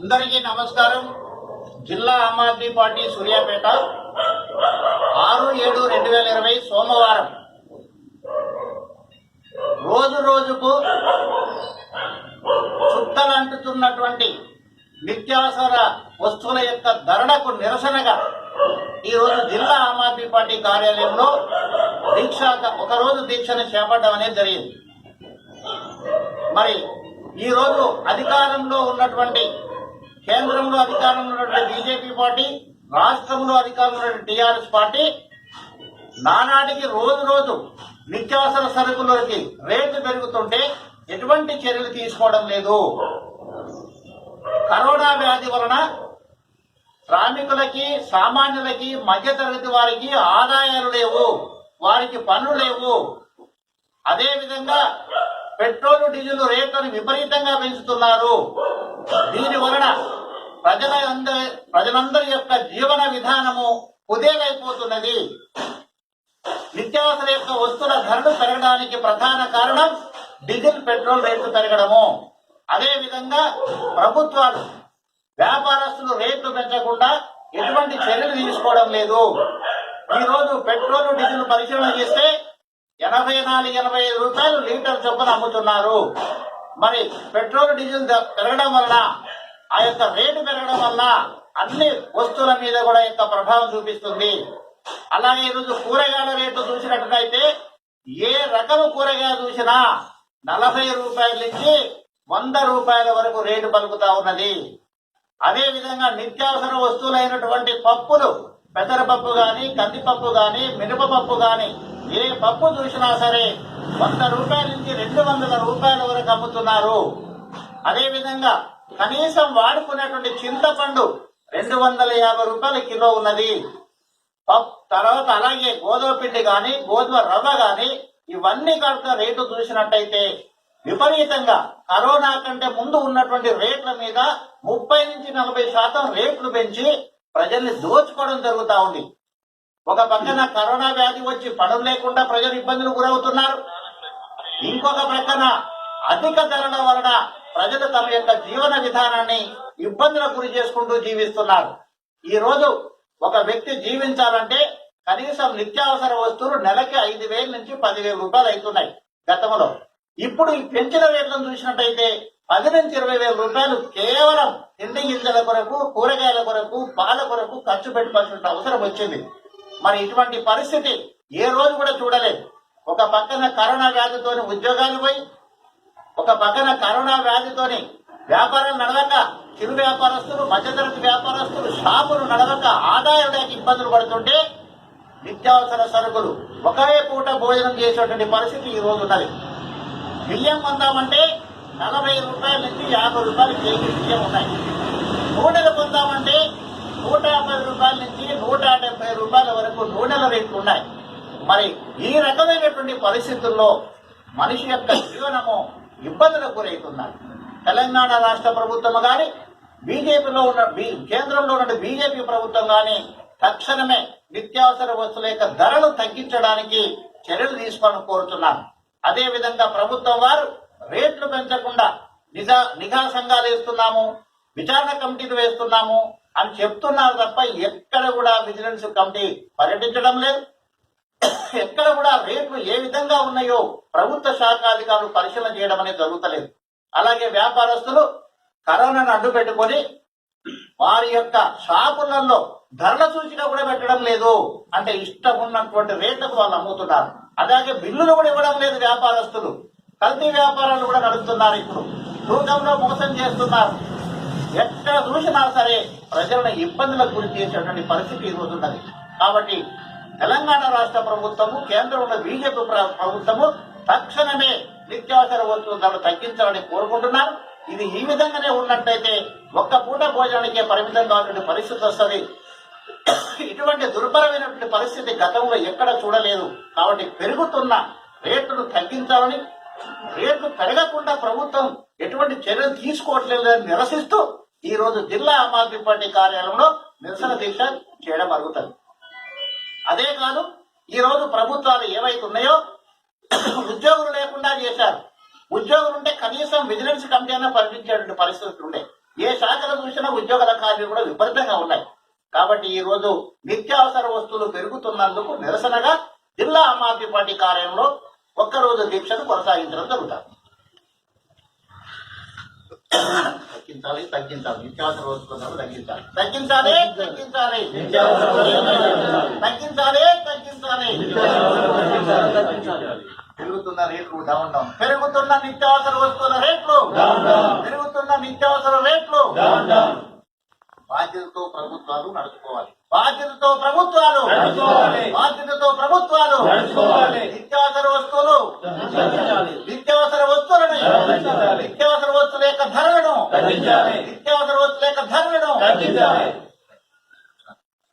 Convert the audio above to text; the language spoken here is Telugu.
అందరికీ నమస్కారం. జిల్లా ఆమ్ ఆద్మీ పార్టీ సూర్యాపేట. ఆరు ఏడు రెండు వేల ఇరవై సోమవారం. రోజు రోజుకు చుట్టలు అంటుతున్నటువంటి నిత్యావసర వస్తువుల యొక్క ధరణకు నిరసనగా ఈ రోజు జిల్లా ఆమ్ ఆద్మీ పార్టీ కార్యాలయంలో దీక్ష ఒకరోజు దీక్షను చేపట్టడం అనేది జరిగింది. మరి ఈ రోజు అధికారంలో ఉన్నటువంటి కేంద్రంలో అధికారంలో ఉన్నటువంటి బీజేపీ పార్టీ రాష్ట్రంలో అధికారంలో ఉన్నటువంటి టీఆర్ఎస్ పార్టీ నానాటికి రోజు రోజు నిత్యావసర సరుకులకి రేట్లు పెరుగుతుంటే ఎటువంటి చర్యలు తీసుకోవడం లేదు. కరోనా వ్యాధి వలన శ్రామికులకి సామాన్యులకి మధ్యతరగతి వారికి ఆదాయాలు లేవు వారికి పనులు లేవు. అదేవిధంగా పెట్రోల్ డీజిల్ రేట్లను విపరీతంగా పెంచుతున్నారు. దీని వలన ప్రజల అందరి ప్రజలందరి యొక్క జీవన విధానము కుదేలైపోతున్నది నిత్యావసర యొక్క వస్తువుల ధరలు పెరగడానికి ప్రధాన కారణం డీజిల్ పెట్రోల్ రేట్లు పెరగడము. అదే విధంగా ప్రభుత్వాలు వ్యాపారస్తులు రేట్లు పెంచకుండా ఎటువంటి చర్యలు తీసుకోవడం లేదు. ఈ రోజు పెట్రోల్ డీజిల్ పరిశీలన చేస్తే ఎనభై నాలుగు ఎనభై ఐదు రూపాయలు లీటర్ చొప్పున అమ్ముతున్నారు. మరి పెట్రోల్ డీజిల్ పెరగడం వలన ఆ యొక్క రేటు పెరగడం వల్ల అన్ని వస్తువుల మీద కూడా ఇంత ప్రభావం చూపిస్తుంది. అలాగే ఈరోజు కూరగాయల రేటు చూసినట్లయితే ఏ రకము కూరగాయ చూసినా నలభై రూపాయల నుంచి వంద రూపాయల వరకు రేటు పలుకుతా ఉన్నది. అదే విధంగా నిత్యావసర వస్తువులైనటువంటి పప్పులు పెసరపప్పు గాని కందిపప్పు గాని మినపపప్పు గాని ఏ పప్పు చూసినా సరే వంద రూపాయల నుంచి రెండు వందల రూపాయల వరకు అమ్ముతున్నారు. అదే విధంగా కనీసం వాడుకునేటువంటి చింతపండు రెండు వందల యాభై రూపాయల కిలో ఉన్నది. తర్వాత అలాగే గోధుమ పిండి గాని గోధుమ రవ్వ గాని ఇవన్నీ కనుక రేటు చూసినట్టయితే విపరీతంగా కరోనా కంటే ముందు ఉన్నటువంటి రేట్ల మీద ముప్పై నుంచి నలభై శాతం రేట్లు పెంచి ప్రజల్ని దోచుకోవడం జరుగుతూ ఉంది. ఒక పక్కన కరోనా వ్యాధి వచ్చి పనులు లేకుండా ప్రజలు ఇబ్బందులు గురవుతున్నారు. ఇంకొక ప్రక్కన అధిక ధరల వలన ప్రజలు తమ యొక్క జీవన విధానాన్ని ఇబ్బందులకు గురి చేసుకుంటూ జీవిస్తున్నారు. ఈ రోజు ఒక వ్యక్తి జీవించాలంటే కనీసం నిత్యావసర వస్తువులు నెలకి ఐదు వేల నుంచి పదివేల రూపాయలు అవుతున్నాయి గతంలో. ఇప్పుడు ఈ పెంచిన రేట్లను చూసినట్టయితే పది నుంచి ఇరవై వేల రూపాయలు కేవలం తిండి గింజల కొరకు కూరగాయల కొరకు పాల కొరకు ఖర్చు పెట్టుకోవాల్సిన అవసరం వచ్చింది. మరి ఇటువంటి పరిస్థితి ఏ రోజు కూడా చూడలేదు. ఒక పక్కన కరోనా వ్యాధితోని ఉద్యోగాలు పోయి ఒక పక్కన కరోనా వ్యాధితోని వ్యాపారాలు నడవక చిరు వ్యాపారస్తులు మధ్యతరగతి వ్యాపారస్తులు షాపులు నడవక ఆదాయం లేక ఇబ్బందులు పడుతుంటే నిత్యావసర సరుకులు ఒకే పూట భోజనం చేసేటువంటి పరిస్థితి ఈ రోజు ఉన్నది. బియ్యం కొందామంటే నలభై రూపాయల నుంచి యాభై రూపాయలు కేజీ బియ్యం ఉన్నాయి. నూనెలు కొందామంటే నూట యాభై రూపాయల నుంచి నూట డెబ్బై రూపాయల వరకు నూనెల రేట్లు ఉన్నాయి. మరి ఈ రకమైనటువంటి పరిస్థితుల్లో మనిషి యొక్క జీవనము ఇబ్బందులకు గురవుతున్నారు తెలంగాణ రాష్ట్ర ప్రభుత్వం కానీ బీజేపీలో ఉన్న బీ- కేంద్రంలో ఉన్న బీజేపీ ప్రభుత్వం కానీ తక్షణమే నిత్యావసర వస్తువుల యొక్క ధరలు తగ్గించడానికి చర్యలు తీసుకోవాలని కోరుతున్నాను అదేవిధంగా ప్రభుత్వం వారు రేట్లు పెంచకుండా నిజా నిఘా సంఘాలు వేస్తున్నాము విచారణ కమిటీలు వేస్తున్నాము అని చెప్తున్నారు తప్ప ఎక్కడ కూడా విజిలెన్స్ కమిటీ పర్యటించడం లేదు. ఎక్కడ కూడా రేట్లు ఏ విధంగా ఉన్నాయో ప్రభుత్వ శాఖాధికారులు పరిశీలన చేయడం అనేది జరుగుతలేదు. అలాగే వ్యాపారస్తులు కరోనాను అడ్డు పెట్టుకొని వారి యొక్క షాపులలో ధరల సూచిక కూడా పెట్టడం లేదు అంటే ఇష్టం ఉన్నటువంటి రేట్లకు వాళ్ళు అమ్ముతున్నారు. అలాగే బిల్లులు కూడా ఇవ్వడం లేదు వ్యాపారస్తులు. కల్తీ వ్యాపారాలు కూడా నడుపుతున్నారు ఇప్పుడు. తూకంలో మోసం చేస్తున్నారు. ఎక్కడ చూసినా సరే ప్రజలను ఇబ్బందులకు గురి చేసేటువంటి పరిస్థితి ఈ రోజు ఉన్నది. కాబట్టి తెలంగాణ రాష్ట్ర ప్రభుత్వము కేంద్రంలో బీజేపీ ప్రభుత్వము తక్షణమే నిత్యావసర వస్తువుల ధరలు తగ్గించాలని కోరుకుంటున్నారు. ఇది ఈ విధంగానే ఉన్నట్టయితే ఒక్క పూట భోజనానికే పరిమితం కావాల్సిన పరిస్థితి వస్తుంది. ఇటువంటి దుర్భరమైనటువంటి పరిస్థితి గతంలో ఎక్కడ చూడలేదు. కాబట్టి పెరుగుతున్న రేట్లను తగ్గించాలని రేట్లు పెరగకుండా ప్రభుత్వం ఎటువంటి చర్యలు తీసుకోవట్లేదని నిరసిస్తూ ఈ రోజు జిల్లా ఆమ్ ఆద్మీ పార్టీ కార్యాలయంలో నిరసన దీక్ష చేయడం జరుగుతుంది. అదే కాదు ఈ రోజు ప్రభుత్వాలు ఏవైతే ఉన్నాయో ఉద్యోగులు లేకుండా చేశారు. ఉద్యోగులు ఉంటే కనీసం విజిలెన్స్ కమిటీ అయినా పరిపించేటువంటి పరిస్థితులు ఉండే. ఏ శాఖలు చూసినా ఉద్యోగాల ఖాళీలు కూడా విపరీతంగా ఉన్నాయి. కాబట్టి ఈ రోజు నిత్యావసర వస్తువులు పెరుగుతున్నందుకు నిరసనగా జిల్లా ఆమ్ ఆద్మీ పార్టీ కార్యంలో ఒక్కరోజు దీక్షను కొనసాగించడం జరుగుతుంది. తగ్గించాలి తగ్గించాలి. నిత్యావసర వస్తువులను తగ్గించాలి. తగ్గించాలి తగ్గించాలి. తగ్గించాలి తగ్గించాలి. పెరుగుతున్న రేట్లు డౌన్ డౌన్. పెరుగుతున్న నిత్యావసర వస్తువుల రేట్లు పెరుగుతున్న నిత్యావసర రేట్లు బాధ్యతతో ప్రభుత్వాలు నడుచుకోవాలి.